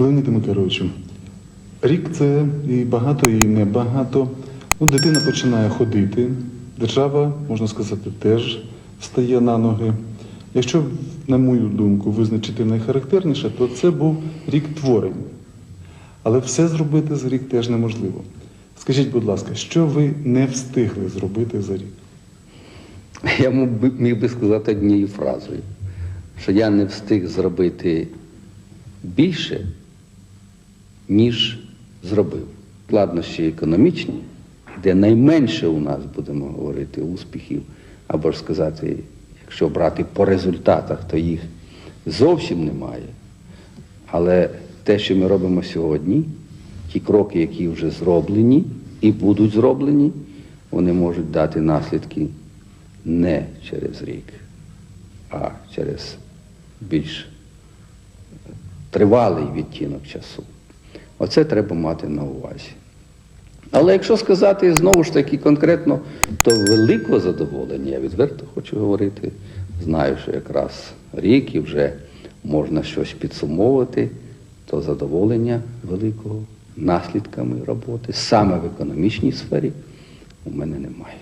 Леоніде Миколайовичу, рік це і багато, і небагато. Ну, дитина починає ходити, держава, можна сказати, теж стає на ноги. Якщо, на мою думку, визначити найхарактерніше, то це був рік творення. Але все зробити за рік теж неможливо. Скажіть, будь ласка, що ви не встигли зробити за рік? Я міг би сказати однією фразою, що я не встиг зробити більше, ніж зробив. Складнощі економічні, де найменше у нас, будемо говорити, успіхів, або ж сказати, якщо брати по результатах, то їх зовсім немає. Але те, що ми робимо сьогодні, ті кроки, які вже зроблені і будуть зроблені, вони можуть дати наслідки не через рік, а через більш тривалий відтінок часу. Оце треба мати на увазі. Але якщо сказати знову ж таки конкретно, то великого задоволення, я відверто хочу говорити, знаю, що якраз рік і вже можна щось підсумовувати, то задоволення великого наслідками роботи саме в економічній сфері у мене немає.